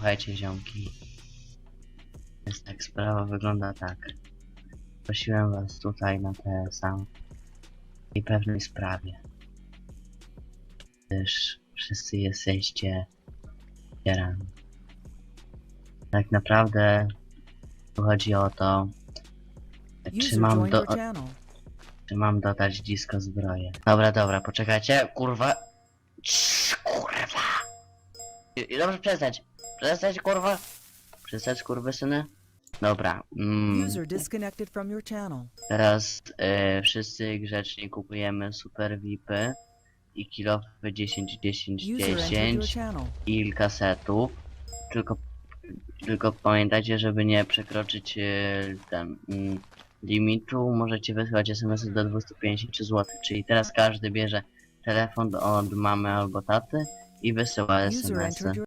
Słuchajcie ziomki. Jest tak, sprawa wygląda tak. Prosiłem was tutaj na tę sam i pewnej sprawie. Gdyż wszyscy jesteście ofiarami. Tak naprawdę tu chodzi o to, czy mam, do, czy mam dodać disco zbroję. Dobra, dobra, poczekajcie, kurwa. Cii, kurwa. I, i dobrze przestać. Przestać, kurwa. Przestać, kurwysyny. Dobra. Mm, User disconnected from your channel. teraz e, wszyscy grzecznie kupujemy super VIPy i kilofy 10, 10, User entered your 10 channel. i kasetów. Tylko, tylko pamiętajcie, żeby nie przekroczyć e, ten mm, limitu. Możecie wysłać SMS do 250 zł. Czyli teraz każdy bierze telefon od mamy albo taty i wysyła User SMS. entered your